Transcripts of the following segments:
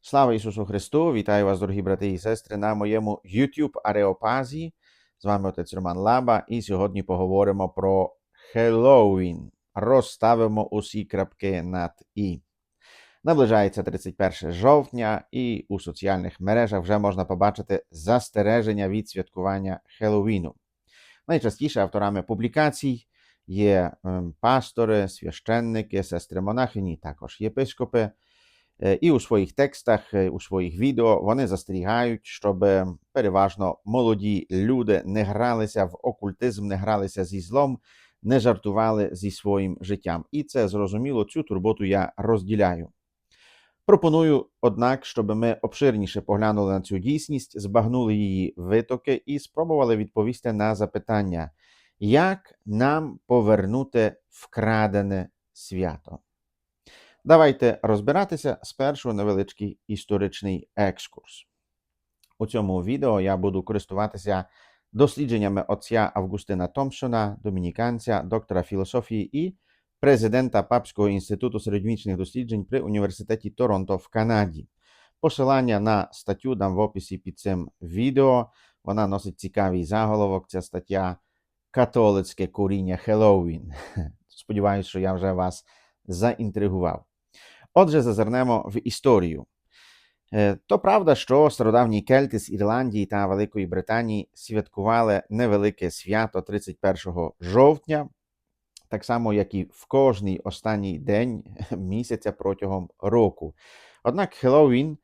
Слава Ісусу Христу! Вітаю вас, дорогі брати і сестри, на моєму YouTube Ареопазі. З вами отець Роман Лаба, і сьогодні поговоримо про Хеллоуін. Розставимо усі крапки над І. Наближається 31 жовтня, і у соціальних мережах вже можна побачити застереження від святкування Хеллоуіну. Найчастіше авторами публікацій є ем, пастори, священники, сестри монахині, також єпископи. Е, І у своїх текстах, е, у своїх відео вони застерігають, щоб е, переважно молоді люди не гралися в окультизм, не гралися зі злом, не жартували зі своїм життям. І це зрозуміло, цю турботу я розділяю. Пропоную, однак, щоб ми обширніше поглянули на цю дійсність, збагнули її витоки і спробували відповісти на запитання, як нам повернути вкрадене свято. Давайте розбиратися спершу невеличкий історичний екскурс. У цьому відео я буду користуватися дослідженнями отця Августина Томпсона, домініканця, доктора філософії і президента Папського інституту середньовічних досліджень при університеті Торонто в Канаді. Посилання на статтю дам в описі під цим відео. Вона носить цікавий заголовок. Ця стаття Католицьке коріння Хеллоуін. Сподіваюся, що я вже вас заінтригував. Отже, зазирнемо в історію. Е, То правда, що стародавні кельти з Ірландії та Великої Британії святкували невелике свято 31 жовтня, так само, як і в кожний останній день місяця протягом року. Однак Хеллоуін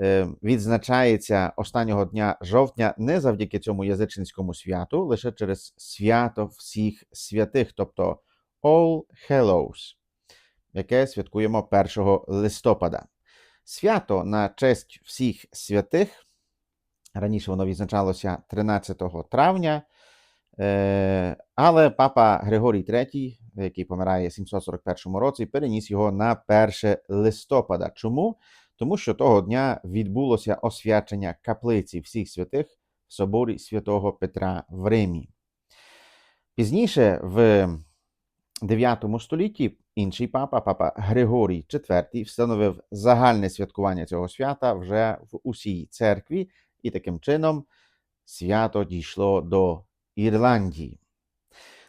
е, відзначається останнього дня жовтня не завдяки цьому язичницькому святу, лише через свято всіх святих, тобто All Hallows яке святкуємо 1 листопада. Свято на честь всіх святих. Раніше воно відзначалося 13 травня, е, але папа Григорій III, який помирає в 741 році, переніс його на 1 листопада. Чому? Тому що того дня відбулося освячення каплиці всіх святих в соборі святого Петра в Римі. Пізніше, в 9 столітті, інший папа, папа Григорій IV, встановив загальне святкування цього свята вже в усій церкві, і таким чином свято дійшло до Ірландії.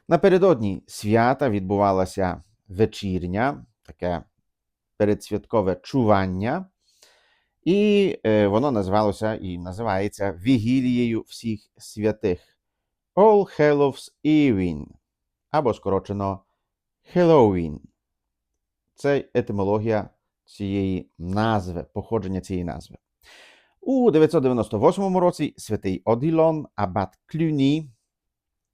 Напередодні свята відбувалася вечірня, таке передсвяткове чування, і е, воно називалося і називається Вігілією всіх святих All Hallows Eve, або скорочено Хеллоуін. Це етимологія цієї назви, походження цієї назви. У 998 році святий Оділон, абат Клюні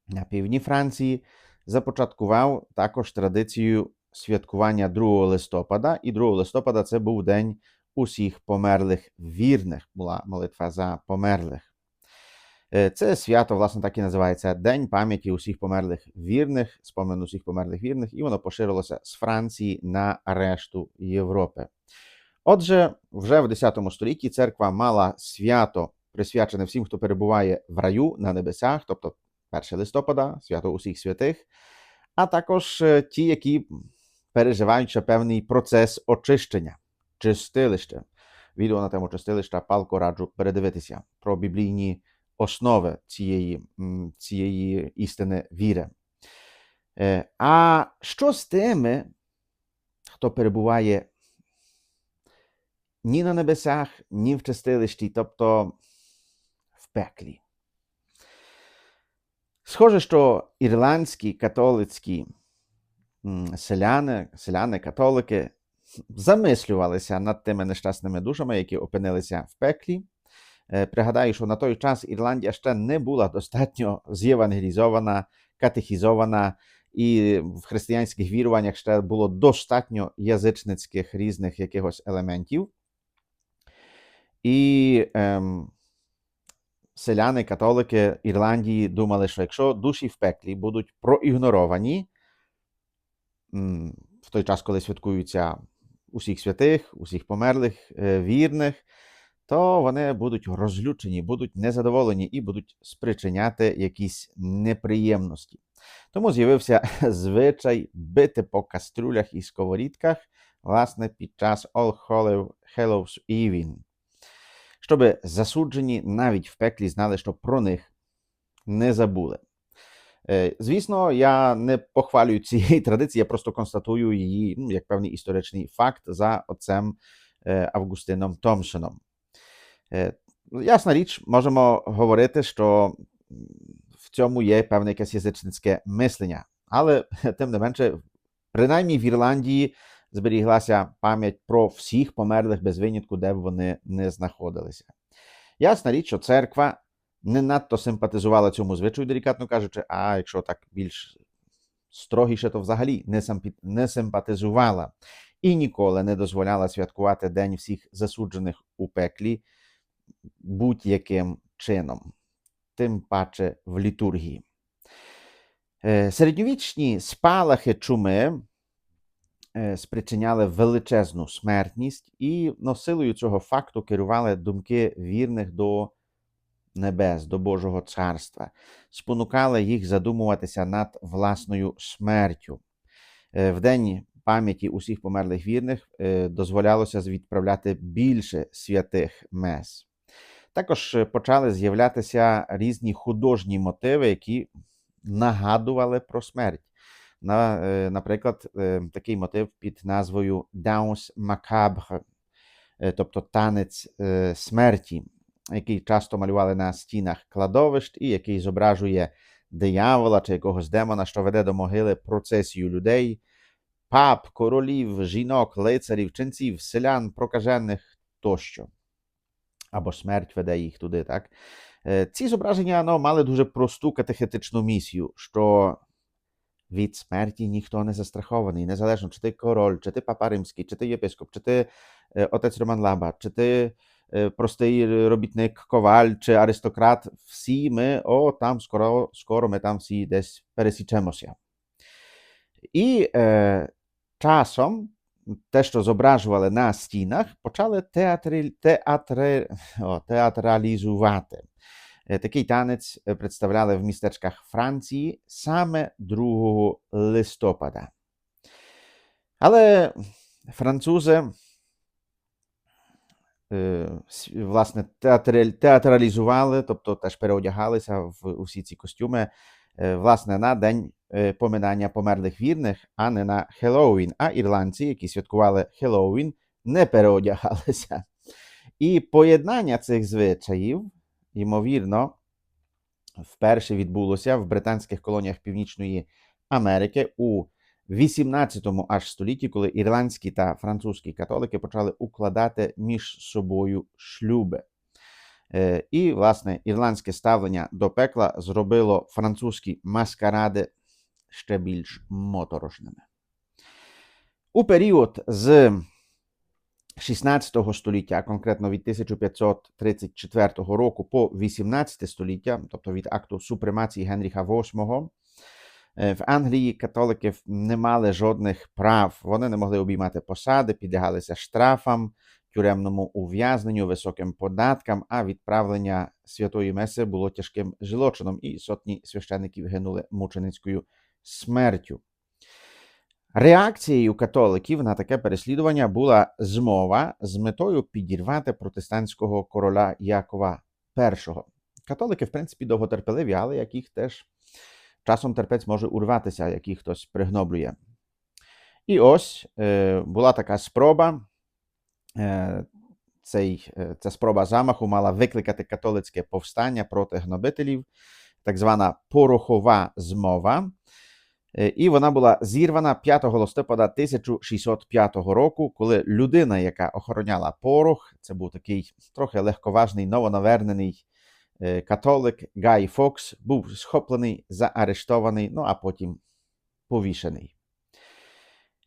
на півдні Франції започаткував також традицію святкування 2 листопада. І 2 листопада це був день усіх померлих вірних, була молитва за померлих. Е, Це свято, власне, так і називається День пам'яті усіх померлих вірних, спомин усіх померлих вірних, і воно поширилося з Франції на решту Європи. Отже, вже в X столітті церква мала свято, присвячене всім, хто перебуває в раю на небесах, тобто 1 листопада, свято усіх святих, а також е, ті, які переживають ще певний процес очищення, чистилище. Відео на тему чистилища палко раджу передивитися про біблійні основи цієї, цієї істини віри. Е, А що з тими, хто перебуває ні на небесах, ні в чистилищі, тобто в пеклі? Схоже, що ірландські католицькі селяни, селяни, католики замислювалися над тими нещасними душами, які опинилися в пеклі. Пригадаю, що на той час Ірландія ще не була достатньо зєвангелізована, катехізована, і в християнських віруваннях ще було достатньо язичницьких різних якихось елементів. І ем, селяни, католики Ірландії думали, що якщо душі в пеклі будуть проігноровані в той час, коли святкуються усіх святих, усіх померлих, е, вірних, то вони будуть розлючені, будуть незадоволені і будуть спричиняти якісь неприємності. Тому з'явився звичай бити по каструлях і сковорідках, власне, під час All Hallow Хеллоуін. Щоб засуджені навіть в пеклі знали, що про них не забули. Е, Звісно, я не похвалюю цієї традиції, я просто констатую її ну, як певний історичний факт за отцем е, Августином Томшином. Е, Ясна річ, можемо говорити, що в цьому є певне якесь язичницьке мислення, але тим не менше, принаймні в Ірландії зберіглася пам'ять про всіх померлих без винятку, де б вони не знаходилися. Ясна річ, що церква не надто симпатизувала цьому звичаю, делікатно кажучи, а якщо так більш строгіше, то взагалі не симпатизувала і ніколи не дозволяла святкувати День всіх засуджених у пеклі будь-яким чином, тим паче в літургії. Е, Середньовічні спалахи чуми е, спричиняли величезну смертність, і ну, силою цього факту керували думки вірних до небес, до Божого царства, спонукали їх задумуватися над власною смертю. Е, В день пам'яті усіх померлих вірних дозволялося відправляти більше святих мес. Також е, почали з'являтися різні художні мотиви, які нагадували про смерть. На, е, наприклад, е, такий мотив під назвою Danse Macabre, тобто танець смерті, який часто малювали на стінах кладовищ, і який зображує диявола чи якогось демона, що веде до могили процесію людей, пап, королів, жінок, лицарів, ченців, селян, прокажених тощо. Або смерть веде їх туди, так? Е, Ці зображення ну, мали дуже просту катехетичну місію, що від смерті ніхто не застрахований, незалежно, чи ти король, чи ти папа римський, чи ти єпископ, чи ти е, отець Роман Лаба, чи ти е, простий робітник коваль чи аристократ, всі ми, о, там скоро, скоро ми там всі десь пересічемося. І е, часом те, що зображували на стінах, почали театрі, театри, о, театралізувати. Е, Такий танець е, представляли в містечках Франції саме 2 листопада. Але французи е, власне театралізували, тобто теж переодягалися в усі ці костюми, власне, на день поминання померлих вірних, а не на Хеллоуін. А ірландці, які святкували Хеллоуін, не переодягалися. І поєднання цих звичаїв, ймовірно, вперше відбулося в британських колоніях Північної Америки у 18 аж столітті, коли ірландські та французькі католики почали укладати між собою шлюби. Е, І, власне, ірландське ставлення до пекла зробило французькі маскаради ще більш моторошними. У період з 16 століття, конкретно від 1534 року по 18 століття, тобто від акту супремації Генріха VIII, е, в Англії католики не мали жодних прав. Вони не могли обіймати посади, підлягалися штрафам, тюремному ув'язненню, високим податкам, а відправлення святої меси було тяжким злочином, і сотні священиків гинули мученицькою смертю. Реакцією католиків на таке переслідування була змова з метою підірвати протестантського короля Якова І. Католики, в принципі, довготерпеливі, але як їх теж часом терпець може урватися, як їх хтось пригноблює. І ось е, була така спроба. Е, цей, е, ця спроба замаху мала викликати католицьке повстання проти гнобителів, так звана порохова змова. Е, І вона була зірвана 5 листопада 1605 року, коли людина, яка охороняла порох, це був такий трохи легковажний, новонавернений е, католик Гай Фокс, був схоплений, заарештований, ну а потім повішений.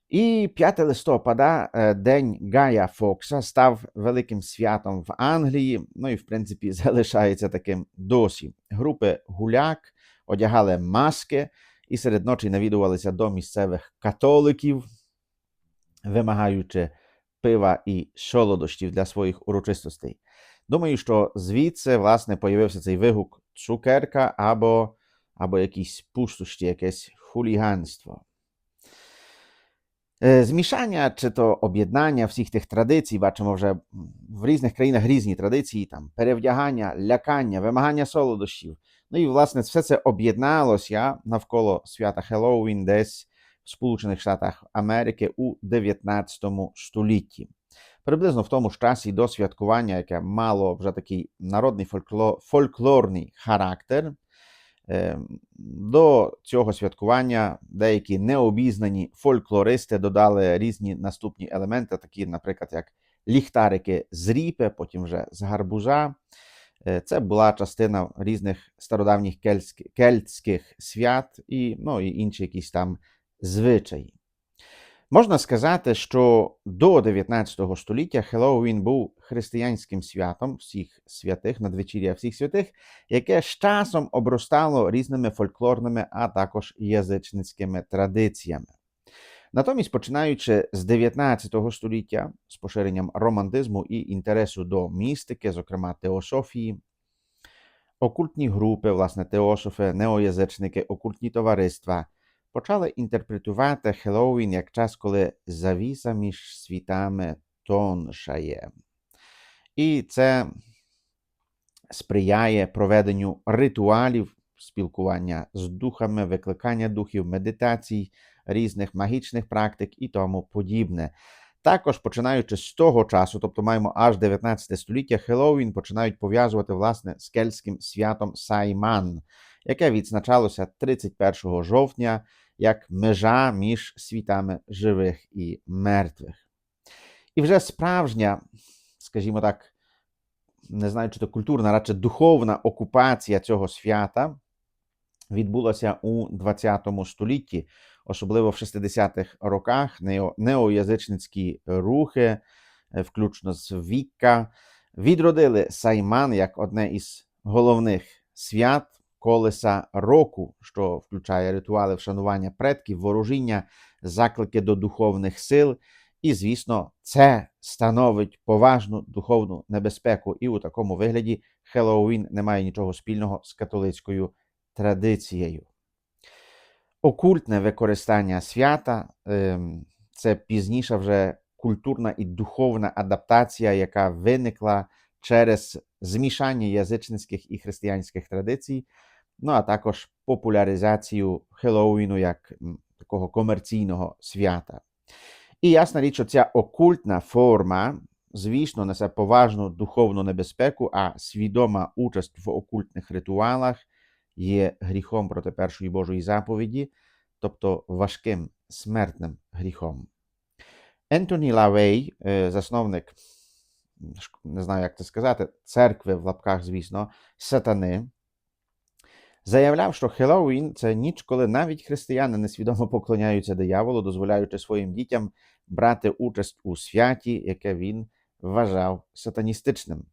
І 5 листопада, е, День Гая Фокса, став великим святом в Англії, ну і в принципі залишається таким досі. Групи гуляк одягали маски і серед ночі навідувалися до місцевих католиків, вимагаючи пива і солодощів для своїх урочистостей. Думаю, що звідси, власне, появився цей вигук цукерка або, або якісь пустощі, якесь хуліганство. Е, Змішання чи то об'єднання всіх тих традицій, бачимо вже в різних країнах різні традиції, там перевдягання, лякання, вимагання солодощів. Ну і власне все це об'єдналося навколо свята Хеллоуін десь в Сполучених Штатах Америки у 19 столітті. Приблизно в тому ж часі до святкування, яке мало вже такий народний фолькло- фольклорний характер. Е, До цього святкування деякі необізнані фольклористи додали різні наступні елементи, такі, наприклад, як ліхтарики з ріпи, потім вже з гарбуза. Е, Це була частина різних стародавніх кельтських, кельтських свят і, ну, і інші якісь там звичаї. Можна сказати, що до 19 століття Хеллоуін був християнським святом всіх святих, надвечір'я всіх святих, яке з часом обростало різними фольклорними, а також язичницькими традиціями. Натомість, починаючи з 19 століття, з поширенням романтизму і інтересу до містики, зокрема теософії, окультні групи, власне, теософи, неоязичники, окультні товариства почали інтерпретувати Хеллоуін як час, коли завіса між світами тоншає. І це сприяє проведенню ритуалів спілкування з духами, викликання духів, медитацій, різних магічних практик і тому подібне. Також починаючи з того часу, тобто маємо аж 19 століття, Хеллоуін починають пов'язувати власне з кельтським святом Сайман, яке відзначалося 31 жовтня як межа між світами живих і мертвих. І вже справжня, скажімо так, не знаю, чи то культурна, радше духовна окупація цього свята відбулася у 20 столітті, особливо в 60-х роках неоязичницькі рухи, е, включно з Вікка, відродили Сайман як одне із головних свят колеса року, що включає ритуали вшанування предків, ворожіння, заклики до духовних сил. І, звісно, це становить поважну духовну небезпеку. І у такому вигляді Хеллоуін не має нічого спільного з католицькою традицією. Окультне використання свята ем, це пізніша вже культурна і духовна адаптація, яка виникла через змішання язичницьких і християнських традицій, ну а також популяризацію Хеллоуіну як такого комерційного свята. І ясна річ, що ця окультна форма, звісно, несе поважну духовну небезпеку, а свідома участь в окультних ритуалах є гріхом проти першої Божої заповіді, тобто важким смертним гріхом. Ентоні Лавей, е, засновник, не знаю, як це сказати, церкви в лапках, звісно, сатани, заявляв, що Хеллоуін – це ніч, коли навіть християни несвідомо поклоняються дияволу, дозволяючи своїм дітям брати участь у святі, яке він вважав сатаністичним,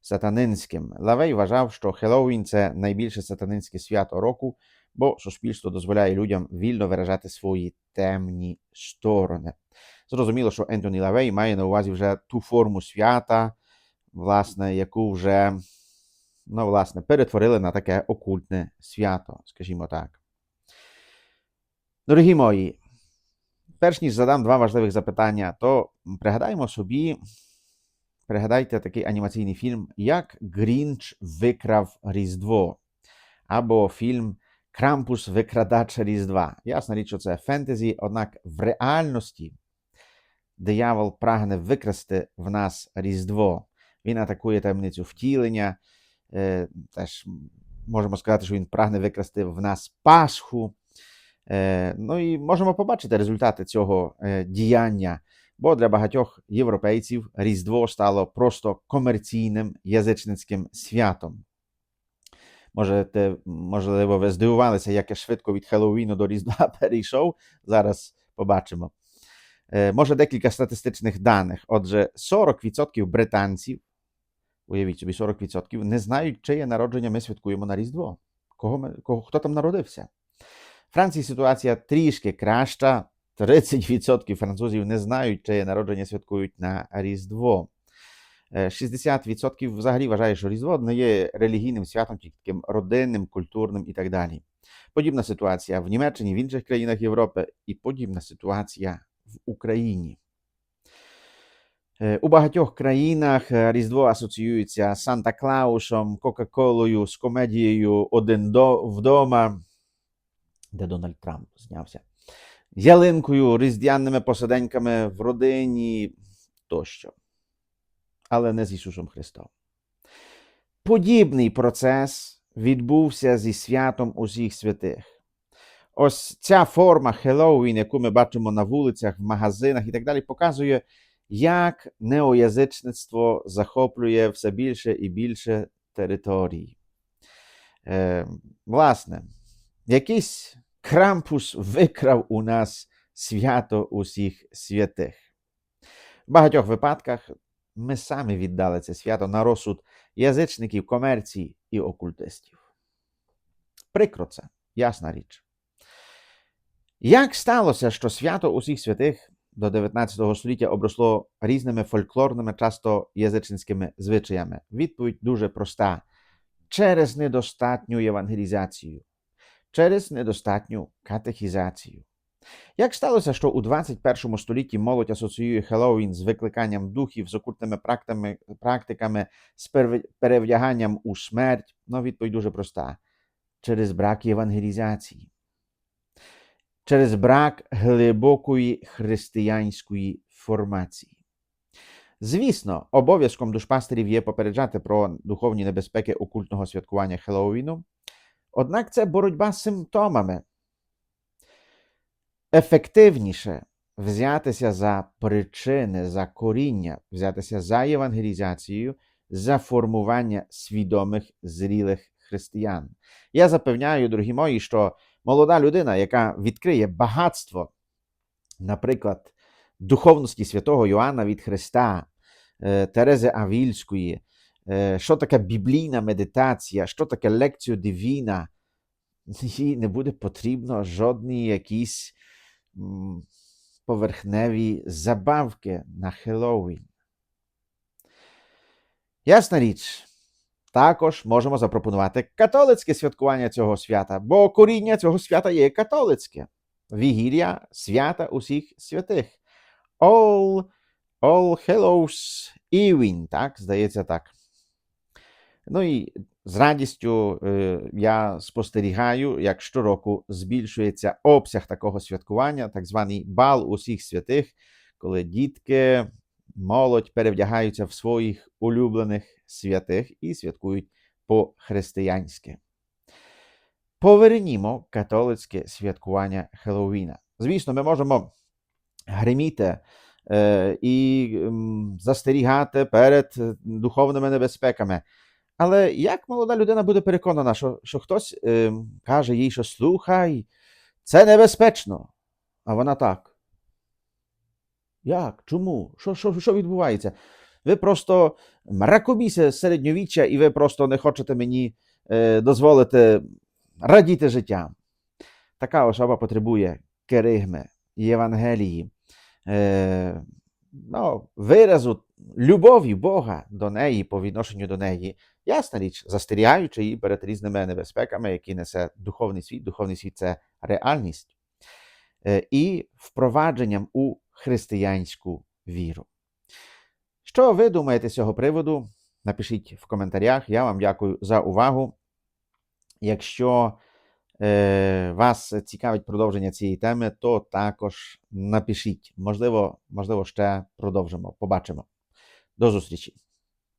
сатанинським. Лавей вважав, що Хеллоуін – це найбільше сатанинське свято року, бо суспільство дозволяє людям вільно виражати свої темні сторони. Зрозуміло, що Ентоні Лавей має на увазі вже ту форму свята, власне, яку вже ну, власне, перетворили на таке окультне свято, скажімо так. Дорогі мої, перш ніж задам два важливих запитання, то пригадаймо собі, пригадайте такий анімаційний фільм, як Грінч викрав Різдво, або фільм Крампус викрадач Різдва. Ясна річ, що це фентезі, однак в реальності диявол прагне викрасти в нас Різдво. Він атакує таємницю втілення. Е, Теж можемо сказати, що він прагне викрасти в нас Пасху. Е, Ну і можемо побачити результати цього е, діяння, бо для багатьох європейців Різдво стало просто комерційним язичницьким святом. Можете, можливо, ви здивувалися, як я швидко від Хеллоуіну до Різдва перейшов. Зараз побачимо. Е, Може, декілька статистичних даних. Отже, 40% британців, уявіть собі, 40% не знають, чиє народження ми святкуємо на Різдво. Кого ми, кого, хто там народився? В Франції ситуація трішки краща. 30% французів не знають, чиє народження святкують на Різдво. Е, 60% взагалі вважає, що Різдво не є релігійним святом, тільки таким родинним, культурним і так далі. Подібна ситуація в Німеччині, в інших країнах Європи і подібна ситуація в Україні. Е, У багатьох країнах е, Різдво асоціюється з Санта Клаусом, Кока-Колою, з комедією Один вдома, де Дональд Трамп знявся, ялинкою, різдвяними посиденьками в родині тощо. Але не з Ісусом Христом. Подібний процес відбувся зі святом усіх святих. Ось ця форма Хеллоуін, яку ми бачимо на вулицях, в магазинах і так далі, показує, як неоязичництво захоплює все більше і більше територій. Е, власне, якийсь крампус викрав у нас свято усіх святих. В багатьох випадках ми самі віддали це свято на розсуд язичників, комерції і окультистів. Прикро це, ясна річ. Як сталося, що свято усіх святих до 19 століття обросло різними фольклорними, часто язичницькими звичаями? Відповідь дуже проста: через недостатню євангелізацію, через недостатню катехізацію. Як сталося, що у 21 столітті молодь асоціює Хеллоуін з викликанням духів, з окультними практиками, з перевдяганням у смерть? Ну, відповідь дуже проста: через брак євангелізації через брак глибокої християнської формації. Звісно, обов'язком душпастерів є попереджати про духовні небезпеки окультного святкування Хеллоуіну, однак це боротьба з симптомами. Ефективніше взятися за причини, за коріння, взятися за євангелізацією, за формування свідомих зрілих християн. Я запевняю, дорогі мої, що молода людина, яка відкриє багатство, наприклад, духовності святого Йоанна від Христа, е, Терези Авільської, що таке біблійна медитація, що таке лекцію дивіна, їй не буде потрібно жодні якісь поверхневі забавки на Хеллоуін. Ясна річ, також можемо запропонувати католицьке святкування цього свята, бо коріння цього свята є католицьке. Вігілія свята усіх святих. All, all Hallows Ewing, так, здається так. Ну і з радістю е, я спостерігаю, як щороку збільшується обсяг такого святкування, так званий бал усіх святих, коли дітки, молодь перевдягаються в своїх улюблених святих і святкують по-християнськи. Повернімо католицьке святкування Хеллоуіна. Звісно, ми можемо гриміти е, і застерігати перед е, духовними небезпеками. Але як молода людина буде переконана, що, що хтось е, каже їй, що слухай, це небезпечно. А вона так. Як? Чому? Що, що, що відбувається? Ви просто мракобісе середньовіччя, і ви просто не хочете мені е, дозволити радіти життям. Така особа потребує керигми, Євангелії, е, ну, виразу любові Бога до неї по відношенню до неї. Ясна річ, застерігаючи її перед різними небезпеками, які несе духовний світ. Духовний світ це реальність, е, і впровадженням у християнську віру. Що ви думаєте з цього приводу? Напишіть в коментарях. Я вам дякую за увагу. Якщо е, вас цікавить продовження цієї теми, то також напишіть. Можливо, можливо, ще продовжимо. Побачимо. До зустрічі!